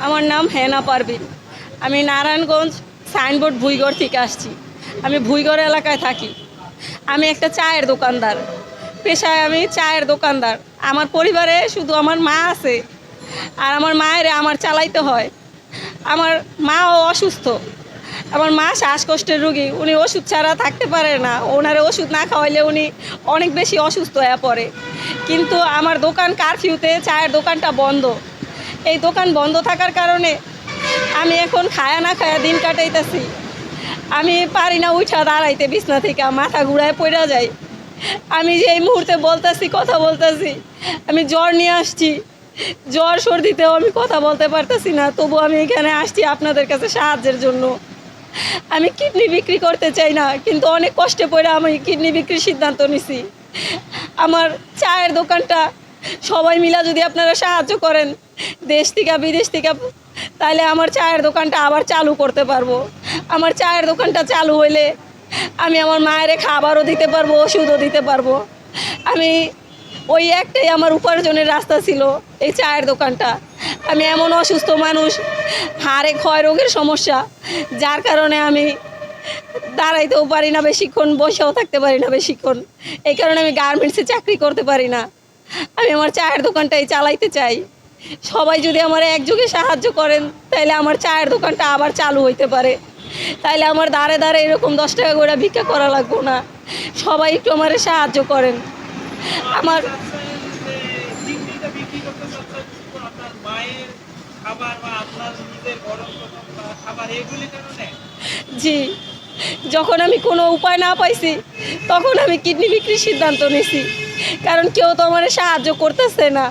আমার নাম হেনা পারবিন আমি নারায়ণগঞ্জ সাইনবোর্ড ভুইগড় থেকে আসছি। আমি ভুইগড় এলাকায় থাকি। আমি একটা চায়ের দোকানদার। পেশায় আমি চায়ের দোকানদার। আমার পরিবারে শুধু আমার মা আছে। আর আমার মায়ের আমার চালাইতে হয়। আমার মাও অসুস্থ। আমার মা শ্বাসকষ্টের রুগী। উনি ওষুধ ছাড়া থাকতে পারে না। ওনার ওষুধ না খাওয়াইলে উনি অনেক বেশি অসুস্থ হয়ে পড়ে। কিন্তু আমার দোকান কারফিউতে চায়ের দোকানটা বন্ধ। এই দোকান বন্ধ থাকার কারণে আমি এখন খায়া না খায়া দিন কাটাইতেছি। আমি পারি না উঠা দাঁড়াইতে, বিছনা থেকে মাথা ঘুরায় পড়ে যাই। আমি যে এই মুহূর্তে বলতেছি, কথা বলতেছি, আমি জ্বর নিয়ে আসছি। জ্বর, সর্দিতেও আমি কথা বলতে পারতেছি না, তবু আমি এখানে আসছি আপনাদের কাছে সাহায্যের জন্য। আমি কিডনি বিক্রি করতে চাই না, কিন্তু অনেক কষ্টে পড়ে আমি কিডনি বিক্রির সিদ্ধান্ত নিছি। আমার চায়ের দোকানটা সবাই মিলা যদি আপনারা সাহায্য করেন, দেশ থেকে, বিদেশ থেকে, তাহলে আমার চায়ের দোকানটা আবার চালু করতে পারব। আমার চায়ের দোকানটা চালু হইলে আমি আমার মায়ের খাবারও দিতে পারব, ওষুধও দিতে পারব। আমি ওই একটাই আমার উপার্জনের রাস্তা ছিল এই চায়ের দোকানটা। আমি এমন অসুস্থ মানুষ, হাড়ে ক্ষয় রোগের সমস্যা, যার কারণে আমি দাঁড়াইতেও পারি না বেশিক্ষণ, বসেও থাকতে পারি না বেশিক্ষণ। এই কারণে আমি গার্মেন্টসে চাকরি করতে পারি না। আমি আমার চায়ের দোকানটাই চালাইতে চাই। সবাই যদি আমার একযোগে সাহায্য করেন তাহলে আমার চায়ের দোকানটা আবার চালু হইতে পারে। তাইলে আমার দাঁড়ে দাঁড়ে এরকম দশ টাকা করে ভিক্ষা করা লাগবো না। সবাই একটু আমার সাহায্য করেন। আমার জি, যখন আমি কোনো উপায় না পাইছি, তখন আমি কিডনি বিক্রির সিদ্ধান্ত নিছি। কারণ কেউ তো আমার সাহায্য করতেছে না।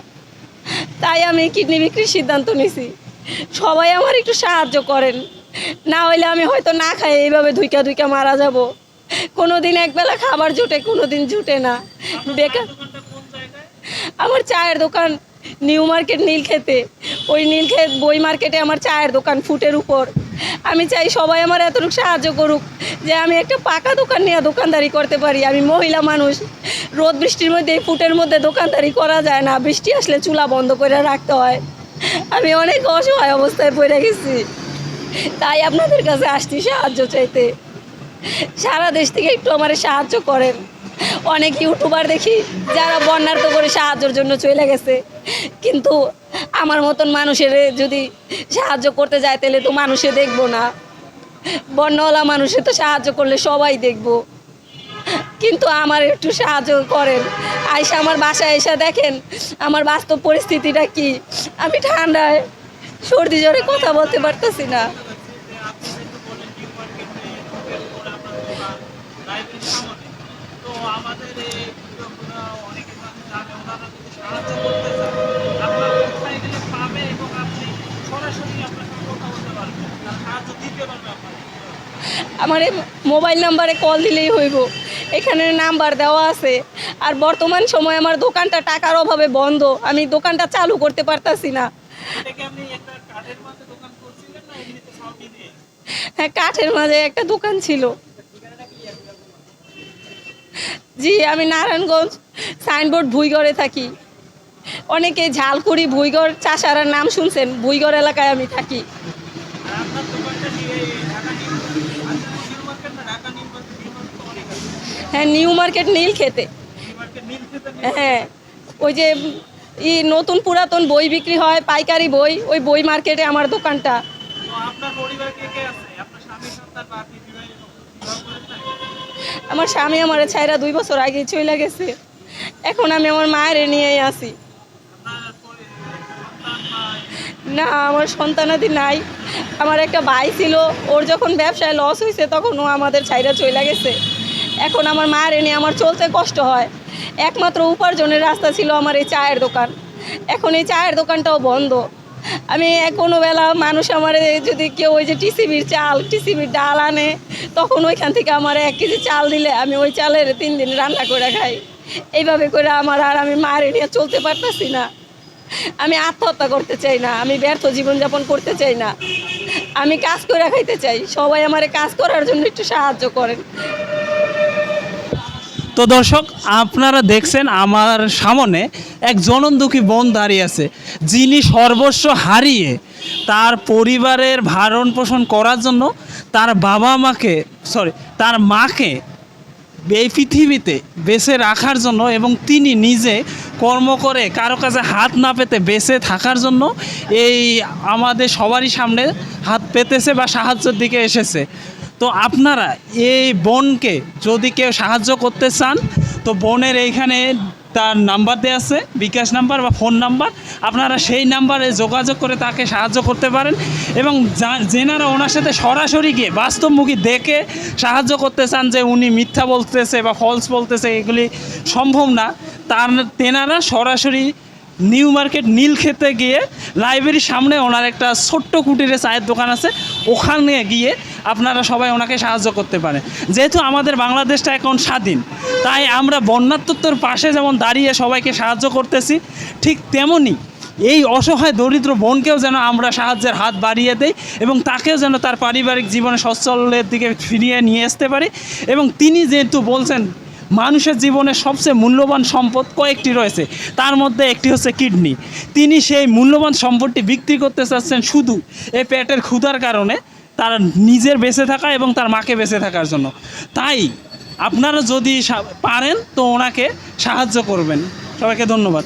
তাই আমি কিডনি বিক্রির সিদ্ধান্ত নিছি। সবাই আমার একটু সাহায্য করেন। না হইলে আমি হয়তো না খাই এইভাবে ধুইকা ধুইকা মারা যাব। কোনো দিন একবেলা খাবার জুটে কোনো দিন জুটে না। বেকার আমার চায়ের দোকান নিউ মার্কেট নীলক্ষেতে। ওই নীলক্ষেত বই মার্কেটে আমার চায়ের দোকান ফুটের উপর। আমি চাই সবাই আমার এতটুকু সাহায্য করুক যে আমি একটা পাকা দোকান নিয়ে দোকানদারি করতে পারি। আমি মহিলা মানুষ। রোদ বৃষ্টির মধ্যে, এই ফুটের মধ্যে দোকানদারি করা যায় না। বৃষ্টি আসলে চুলা বন্ধ করে রাখতে হয়। আমি অনেক অসহায় অবস্থায় পড়ে গেছি। তাই আপনাদের কাছে আসছি সাহায্য চাইতে। সারা দেশ থেকে একটু আমার সাহায্য করেন। অনেক ইউটিউবার দেখি যারা বন্যার্থ করে সাহায্যের জন্য চলে গেছে। কিন্তু আমার মতন মানুষের যদি সাহায্য করতে যায়, তাহলে তো মানুষে দেখব না। বন্যাওয়ালা মানুষে তো সাহায্য করলে সবাই দেখব। কিন্তু আমার একটু সাহায্য করেন। আইসা আমার বাসায় এসে দেখেন, আমার বাস্তব পরিস্থিতিটা কি? আমি ঠান্ডায় সর্দি জ্বরে কথা বলতে পারতেছি না। আমাদের এই ভিডিওগুলো অনেকে মানুষ জানে ওনারা যদি সাহায্য করতে চান আপনার কোথায় গেলে পাবে এবং আপনি সরাসরি আপনার সঙ্গে কথা বলতে পারবেন। তার সাহায্য দিতে পারবে আপনার আমার এই মোবাইল নাম্বারে কল দিলেই হইব। এখানে নাম্বার দেওয়া আছে। আর বর্তমান সময় আমার দোকানটা টাকার অভাবে বন্ধ। আমি দোকানটা চালু করতে পারতাছি না। হ্যাঁ কাঠের মাঝে একটা দোকান ছিল। জি আমি নারায়ণগঞ্জ সাইনবোর্ড ভুইগড়ে থাকি। অনেকে ঝালকুড়ি, ভুইগড় চাষারার নাম শুনছেন, ভুইগড় এলাকায় আমি থাকি। হ্যাঁ নিউ মার্কেট নীল খেতে। হ্যাঁ ওই যে ই নতুন পুরাতন বই বিক্রি হয়, পাইকারি বই, ওই বই মার্কেটে আমার দোকানটা। আমার স্বামী আমার ছাইরা দুই বছর আগে চলে গেছে। এখন আমি আমার মায়ের নিয়েই আসি আপনার পরি- সন্তান বা না, আমার সন্তানাদি নাই। আমার একটা ভাই ছিল, ওর যখন ব্যবসায় লস হয়েছে, তখন ও আমাদের ছাইরা চলে গেছে। এখন আমার মায়ের নিয়ে আমার চলতে কষ্ট হয়। একমাত্র উপার্জনের রাস্তা ছিল আমার এই চায়ের দোকান। এখন এই চায়ের দোকানটাও বন্ধ। আমি কোনো বেলা মানুষ আমার যদি কেউ ওই যে টিসিবির চাল, টিসিবির ডাল আনে, তখন ওইখান থেকে আমার এক কেজি চাল দিলে আমি ওই চালের তিন দিন রান্না করে খাই। এইভাবে করে আমার আর আমি মায়ের নিয়ে চলতে পারতাছি না। আমি আত্মহত্যা করতে চাই না, আমি ব্যর্থ জীবনযাপন করতে চাই না। আমি কাজ করে খাইতে চাই, সবাই আমার কাজ করার জন্য একটু সাহায্য করেন। তো দর্শক, আপনারা দেখছেন আমার সামনে এক জনন্দুখী বোন দাঁড়িয়ে আছে, যিনি সর্বস্ব হারিয়ে তার পরিবারের ভারণ পোষণ করার জন্য তার বাবা মাকে সরি তার মাকে এই পৃথিবীতে বেঁচে রাখার জন্য এবং তিনি নিজে কর্ম করে কারও কাছে হাত না পেতে বেঁচে থাকার জন্য এই আমাদের সবারই সামনে হাত পেতেছে বা সাহায্যের দিকে এসেছে। তো আপনারা এই বোনকে যদি কেউ সাহায্য করতে চান, তো বোনের এইখানে তার নাম্বার দেওয়া আছে, বিকাশ নাম্বার বা ফোন নাম্বার। আপনারা সেই নাম্বারে যোগাযোগ করে তাকে সাহায্য করতে পারেন এবং যেনারা ওনার সাথে সরাসরি গিয়ে বাস্তবমুখী দেখে সাহায্য করতে চান যে উনি মিথ্যা বলতেছে বা ফলস বলতেছে, এগুলি সম্ভব না। তার তেনারা সরাসরি নিউ মার্কেট নীল খেতে গিয়ে লাইব্রেরির সামনে ওনার একটা ছোট্ট কুটিরে চায়ের দোকান আছে। ওখানে গিয়ে আপনারা সবাই ওনাকে সাহায্য করতে পারেন। যেহেতু আমাদের বাংলাদেশটা এখন স্বাধীন, তাই আমরা বন্যাত্মত্বর পাশে যেমন দাঁড়িয়ে সবাইকে সাহায্য করতেছি, ঠিক তেমনই এই অসহায় দরিদ্র বোনকেও যেন আমরা সাহায্যের হাত বাড়িয়ে দেই এবং তাকেও যেন তার পারিবারিক জীবনে সচ্ছলের দিকে ফিরিয়ে নিয়ে আসতে পারি। এবং তিনি যেহেতু বলছেন মানুষের জীবনে সবচেয়ে মূল্যবান সম্পদ কয়েকটি রয়েছে। তার মধ্যে একটি হচ্ছে কিডনি। তিনি সেই মূল্যবান সম্পদটি বিক্রি করতে চাচ্ছেন শুধু এই পেটের ক্ষুধার কারণে, তার নিজের বেঁচে থাকা এবং তার মাকে বেঁচে থাকার জন্য। তাই আপনারা যদি পারেন, তো ওনাকে সাহায্য করবেন। সবাইকে ধন্যবাদ।